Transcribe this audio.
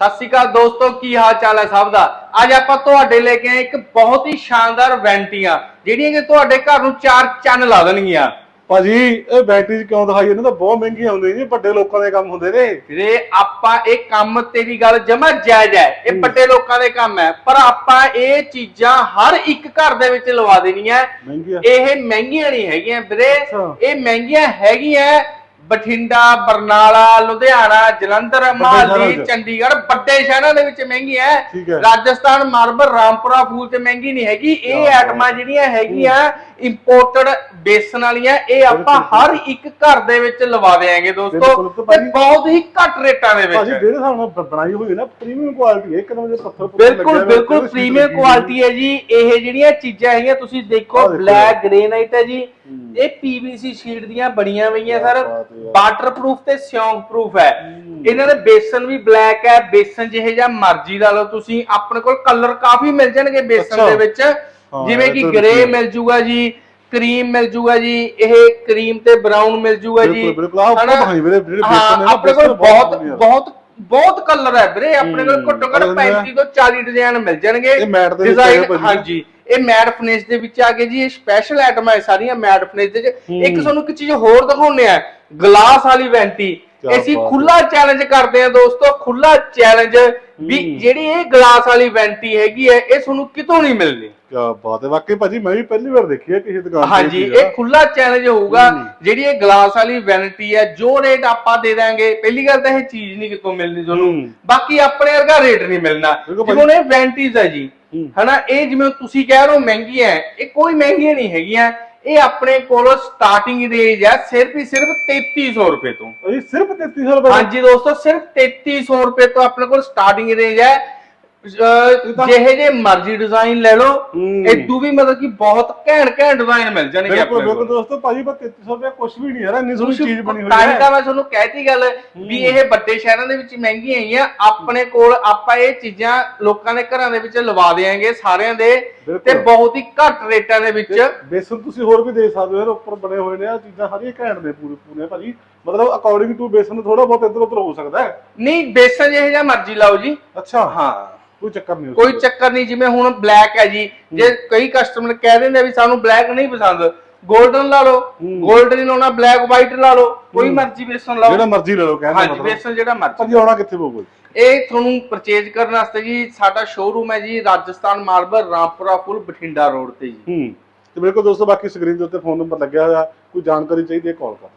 ਸਤਿ ਸ਼੍ਰੀ ਅਕਾਲ ਦੋਸਤੋ ਕੀ ਹਾਲ ਚਾਲ ਹੈ ਸਭ ਦਾ? ਅੱਜ ਆਪਾਂ ਤੁਹਾਡੇ ਲੈ ਕੇ ਆਏ ਇੱਕ ਬਹੁਤ ਹੀ ਸ਼ਾਨਦਾਰ ਵੈਂਟੀਆਂ ਜਿਹੜੀਆਂ ਕਿ ਤੁਹਾਡੇ ਘਰ ਨੂੰ ਚਾਰ ਚੰਨ ਲਾ ਦੇਣਗੀਆਂ। ਭਾਜੀ ਇਹ ਬੈਟਰੀ ਕਿਉਂ ਦਿਖਾਈ ਇਹਨਾਂ ਤਾਂ ਬਹੁਤ ਮਹਿੰਗੀਆਂ ਹੁੰਦੀਆਂ ਜੀ ਵੱਡੇ ਲੋਕਾਂ ਦੇ ਕੰਮ ਹੁੰਦੇ ਨੇ। ਵੀਰੇ ਆਪਾਂ ਇਹ ਕੰਮ ਤੇਰੀ ਗੱਲ ਜਮਾ ਜਾਇਜ਼ ਹੈ। ਇਹ ਵੱਡੇ ਲੋਕਾਂ ਦੇ ਕੰਮ ਹੈ ਪਰ ਆਪਾਂ ਇਹ ਚੀਜ਼ਾਂ ਹਰ ਇੱਕ ਘਰ ਦੇ ਵਿੱਚ ਲਵਾ ਦੇਣੀਆਂ। ਇਹ ਮਹਿੰਗੀਆਂ ਨਹੀਂ ਹੈਗੀਆਂ ਵੀਰੇ। ਇਹ ਮਹਿੰਗੀਆਂ ਹੈਗੀਆਂ ਬਠਿੰਡਾ ਬਰਨਾਲਾ ਲੁਧਿਆਣਾ ਜਲੰਧਰ 'ਚ। ਚੰਡੀਗੜ੍ਹ ਵੱਡੇ ਸ਼ਹਿਰਾਂ ਦੇ ਵਿੱਚ ਮਹਿੰਗੀ ਹੈ। ਰਾਜਸਥਾਨ ਮਾਰਬਲ ਰਾਮਪੁਰਾ ਫੂਲ ਤੇ ਮਹਿੰਗੀ ਨਹੀਂ ਹੈਗੀ ਇਹ ਆਈਟਮਾਂ ਜਿਹੜੀਆਂ ਹੈਗੀਆਂ ਇੰਪੋਰਟਡ ਬੇਸਨ ਵਾਲੀਆਂ ਇਹ ਆਪਾਂ। ਹਰ ਇੱਕ ਘਰ ਦੇ ਵਿੱਚ ਲਵਾ ਦੇਾਂਗੇ ਦੋਸਤੋ। ਤੇ ਭਾਜੀ- ਬਹੁਤ ਹੀ ਘੱਟ ਰੇਟਾਂ ਦੇ ਭਾਜੀ ਵਿੱਚ ਜਿਹੜੇ ਹਿਸਾਬ ਨਾਲ ਬ- ਬਣਾਈ ਹੋਈ ਹੈ ਨਾ ਪ੍ਰੀਮੀਅਮ ਕੁਆਲਿਟੀ ਹੈ ਇੱਕ ਨੰਬਰ ਦੇ ਪੱਥਰ ਬਿਲਕੁਲ ਬਿਲਕੁਲ ਪ੍ਰੀਮੀਅਮ ਕੁਆਲਿਟੀ ਹੈ ਜੀ। ਇਹ ਜਿਹੜੀਆਂ ਚੀਜ਼ਾਂ ਹੈਗੀਆਂ ਤੁਸੀਂ ਦੇਖੋ ਬਲੈਕ ਗ੍ਰੇਨਾਈਟ ਹੈ ਜੀ। ਇਹ ਪੀਵੀਸੀ ਸ਼ੀਟ ਦੀਆਂ ਬਣੀਆਂ ਹੋਈਆਂ ਸਰ। ਵਾਟਰਪ੍ਰੂਫ ਤੇ ਸਿਉਂਕ ਪ੍ਰੂਫ ਹੈ। ਇਹਨਾਂ ਦੇ ਬੇਸਨ ਵੀ ਬਲੈਕ ਹੈ। ਬੇਸਨ ਜਿਹੇ ਜਾਂ ਮਰਜ਼ੀ ਦਾ ਲਓ ਤੁਸੀਂ। ਆਪਣੇ ਕੋਲ ਕਲਰ ਕਾਫੀ ਮਿਲ ਜਾਣਗੇ ਬੇਸਨ। ਦੇ ਵਿੱਚ। ਜਿਵੇਂ ਕਿ ਗ੍ਰੇ। ਮਿਲ ਜੂਗਾ ਜੀ ਕਰੀਮ ਮਿਲ ਜੂਗਾ ਜੀ ਇਹ ਕਰੀਮ ਤੇ ਬਰਾਊਨ ਮਿਲ ਜੂਗਾ ਜੀ ਬਿਲਕੁਲ ਬਿਲਕੁਲ ਆਹ ਜਿਹੜੇ ਬੇਸਨ ਨੇ ਆਪਣੇ ਕੋਲ ਬਹੁਤ। ਬਹੁਤ ਬਹੁਤ ਕਲਰ ਹੈ ਵੀਰੇ ਆਪਣੇ ਕੋਲ ਘੱਟੋ ਘੱਟ ਕਲਰ ਨੇ 35 ਤੋਂ 40 ਡਿਜ਼ਾਈਨ ਮਿਲ ਜਾਣਗੇ ਭਾਜੀ। ਹਾਂਜੀ ਇਹ ਮੈਟ ਫਿਨਿਸ਼ ਦੇ ਵਿੱਚ ਆ ਗਏ ਜੀ ਇਹ ਸਪੈਸ਼ਲ ਆਈਟਮਾਂ ਹੈ ਸਾਰੀਆਂ ਮੈਟ ਫਿਨਿਸ਼ ਦੇ ਵਿੱਚ। ਇੱਕ ਤੁਹਾਨੂੰ ਇੱਕ ਚੀਜ਼ ਹੋਰ ਦਿਖਾਉਣੇ ਆ ਗਲਾਸ ਵਾਲੀ ਵੈਂਟੀ ਅਸੀਂ। ਖੁੱਲਾ ਚੈਲੰਜ ਕਰਦੇ ਆ ਦੋਸਤੋ ਖੁੱਲਾ ਚੈਲੰਜ ਵੀ। ਜਿਹੜੀ ਇਹ ਗਲਾਸ ਵਾਲੀ ਵੈਂਟੀ ਹੈਗੀ ਹੈ ਇਹ ਤੁਹਾਨੂੰ ਕਿਤੋਂ ਨਹੀਂ ਮਿਲਣੀ ਕਿਆ ਬਾਤ ਹੈ ਵਾਕਈ ਭਾਜੀ ਮੈਂ ਵੀ ਪਹਿਲੀ ਵਾਰ ਦੇਖੀ ਹੈ ਕਿਸੇ ਦੁਕਾਨ ਤੇ ਹਾਂਜੀ ਇਹ ਖੁੱਲਾ ਚੈਲੰਜ ਹੋਊਗਾ। ਜਿਹੜੀ ਇਹ ਗਲਾਸ ਵਾਲੀ ਵੈਨਿਟੀ ਹੈ ਜੋ ਰੇਟ ਆਪਾਂ ਦੇ ਦਾਂਗੇ ਪਹਿਲੀ ਗੱਲ ਤਾਂ ਇਹ ਚੀਜ਼ ਨਹੀਂ ਕਿਤੋਂ ਮਿਲਣੀ ਤੁਹਾਨੂੰ। ਬਾਕੀ ਆਪਣੇ ਵਰਗਾ ਰੇਟ ਨਹੀਂ ਮਿਲਣਾ ਜਿਵੇਂ ਇਹ ਵੈਨਿਟੀਜ਼ ਹੈ ਜੀ। ਹਨਾ ਇਹ ਜਿਵੇਂ ਤੁਸੀਂ ਕਹਿ ਰਹੇ ਹੋ ਮਹਿੰਗੀਆਂ ਇਹ ਕੋਈ ਮਹਿੰਗੀਆਂ ਨਹੀਂ ਹੈਗੀਆਂ ਇਹ ਆਪਣੇ ਕੋਲ ਸਟਾਰਟਿੰਗ ਰੇਂਜ ਹੈ ਸਿਰਫ ਹੀ ਸਿਰਫ 3300 ਰੁਪਏ ਤੋਂ ਇਹ ਸਿਰਫ 3300 ਰੁਪਏ? ਹਾਂਜੀ ਦੋਸਤੋ ਸਿਰਫ 3300 ਰੁਪਏ ਤੋਂ ਆਪਣੇ ਕੋਲ ਸਟਾਰਟਿੰਗ ਰੇਂਜ ਹੈ ਜਿਹੇ ਜੇ ਮਰਜ਼ੀ ਡਿਜ਼ਾਈਨ ਲੈ ਲਓ ਹੂੰ। ਇਦੋਂ ਵੀ ਮਤਲਬ ਕਿ ਬਹੁਤ ਘੈਂਟ ਘੈਂਟ ਡਿਜ਼ਾਈਨ ਮਿਲ ਜਾਣਗੇ ਆਪਣੇ ਬਿਲਕੁਲ ਕੋਲ ਦੋਸਤੋ ਭਾਜੀ ਪਰ 3300 ਰੁਪਏ ਕੁਝ ਵੀ ਨਹੀਂ ਯਾਰ ਇੰਨੀ ਸੋਹਣੀ ਚੀਜ਼ ਬਣੀ ਹੋਈ ਹੀ ਹੈ। ਤਾਂ ਮੈਂ ਤੁਹਾਨੂੰ ਕਹਿਤੀ ਗੱਲ ਵੀ ਇਹ ਵੱਡੇ ਸ਼ਹਿਰਾਂ ਦੇ ਵਿੱਚ ਮਹਿੰਗੀਆਂ ਹੈਗੀਆਂ ਆਪਣੇ ਕੋਲ ਆਪਾਂ ਇਹ ਚੀਜ਼ਾਂ ਲੋਕਾਂ ਦੇ ਘਰਾਂ ਦੇ ਵਿੱਚ ਲਵਾ ਦੇਾਂਗੇ ਸਾਰਿਆਂ ਦੇ। ਤੇ ਬਹੁਤ ਹੀ ਘੱਟ ਰੇਟਾਂ ਦੇ ਵਿੱਚ। ਬੇਸਨ ਤੁਸੀਂ ਹੋਰ ਵੀ ਦੇ ਸਕਦੇ ਹੋ ਯਾਰ ਉੱਪਰ ਬਣੇ ਹੋਏ ਨੇ ਆ ਚੀਜ਼ਾਂ ਸਾਰੀਆਂ ਘੈਂਟ ਨੇ ਪੂਰੇ ਪੂਰੇ ਭਾਜੀ। ਮਤਲਬ ਅਕੋਰਡਿੰਗ ਟੂ ਬੇਸਨ ਥੋੜਾ ਬਹੁਤ ਇੱਧਰ ਉੱਧਰ ਹੋ ਸਕਦਾ ਹੈ। ਨਹੀਂ ਬੇਸਨ ਜਿਹੇ ਜਾਂ ਮਰਜ਼ੀ ਲਾਓ ਜੀ। ਅੱਛਾ। ਹਾਂ। ਕੋਈ ਚੱਕਰ ਨਹੀਂ ਕੋਈ। ਚੱਕਰ ਨਹੀਂ ਜਿਵੇਂ ਹੁਣ ਬਲੈਕ ਹੈ ਜੀ। ਜੇ ਕਈ ਕਸਟਮਰ ਕਹਿ ਦਿੰਦੇ ਵੀ ਸਾਨੂੰ ਬਲੈਕ ਨਹੀਂ ਪਸੰਦ 골ਡਨ ਲਾ ਲਓ। 골ਡਨ ਨਹੀਂ ਲਾਉਣਾ ਬਲੈਕ ਵਾਈਟ ਲਾ ਲਓ। ਕੋਈ। ਮਰਜ਼ੀ ਬੇਸਨ ਲਾਓ। ਜਿਹੜਾ ਮਰਜ਼ੀ ਲੈ ਲਓ ਕਹਿੰਦਾ ਹਾਂਜੀ ਬੇਸਨ ਜਿਹੜਾ ਮਰਜ਼ੀ ਭਾਜੀ ਆਉਣਾ ਕਿੱਥੇ ਪਊਗਾ ਇਹ ਤੁਹਾਨੂੰ ਪਰਚੇਜ ਕਰਨ ਵਾਸਤੇ ਜੀ ਸਾਡਾ ਸ਼ੋਰੂਮ ਹੈ ਜੀ ਰਾਜਸਥਾਨ ਮਾਰਬਲ ਰਾਮਪੁਰਾ ਫੁੱਲ ਬਠਿੰਡਾ ਰੋਡ ਤੇ ਜੀ। ਹੂੰ। ਤੇ ਬਿਲਕੁਲ ਦੋਸਤੋ ਬਾਕੀ ਸਕਰੀਨ ਦੇ ਉੱਤੇ ਫੋਨ ਨੰਬਰ ਲੱਗਿਆ ਹੋਇਆ। ਕੋਈ ਜਾਣਕਾਰੀ ਚਾਹੀਦੀ ਹੈ ਕਾਲ ਕਰ।